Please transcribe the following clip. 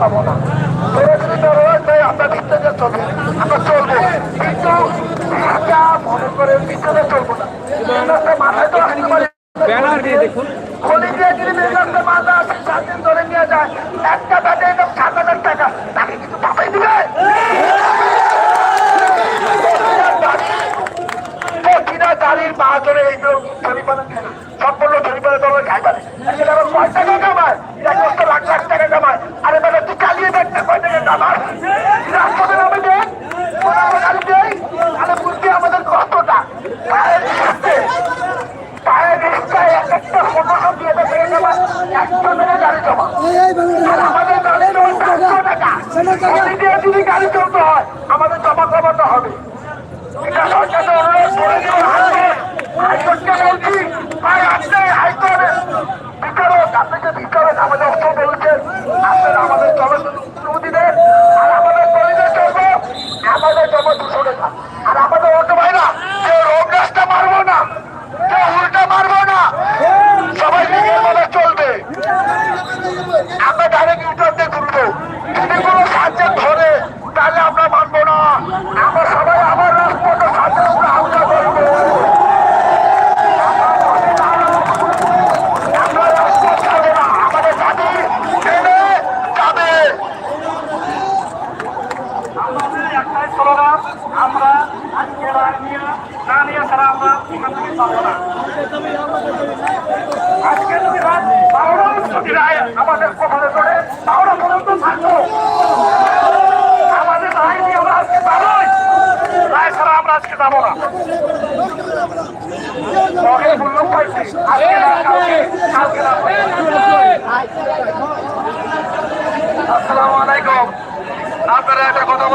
না। আমরা ভিতরে চলবো আমরা চলবো। কিন্তু ঢাকা মনে করে ভিতরে চলবো না। মাথায় তো আসতে পারি। ব্যানার দিয়ে দেখুন। খনি দিয়ে যদি মাথা আসে চার দিন ধরে নিয়ে যায়। একটা ব্যাটে একদম সাত হাজার টাকা। তাকে কিছু পাঠাই দিবে। গাড়ির পা ধরে এই জরিমানা সম্পূর্ণ জরিমানা তোমার খাইবারে এখানে আবার কয় টাকা কামায়? আমাদের জমা কমাতে হবে এটা সরকারকে অনুরোধ করে হাইকোর্টকে বলছি ভাই আপনি হাইকোর্টে বিচারক আপনি যে বিচারক আমাদের অর্থ বলছেন আপনারা আমাদের জমা শুরু দিবেন আর আমাদের পরিবেশ চলবো আমাদের জমা দুশো টাকা আর আমাদের অটো ভাইরা কেউ রোড রাস্তা মারবো না কেউ উল্টা মারবো না সবাই নিজের মনে চলবে আমরা ডাইরেক্ট ইউটার দিয়ে ঘুরবো যদি কোনো সাহায্য ধরে তাহলে আমরা মানবো না আমরা সবাই আমার রাজপথে সাহায্য আমরা আজকে যদি রাত বারোটা আমাদের কপালে ধরে বারোটা পর্যন্ত থাকব আমাদের রায় নিয়ে আমরা আজকে যাবোই রায় ছাড়া আমরা আজকে যাব না। আসসালামু আলাইকুম। আপনারা একটা কথা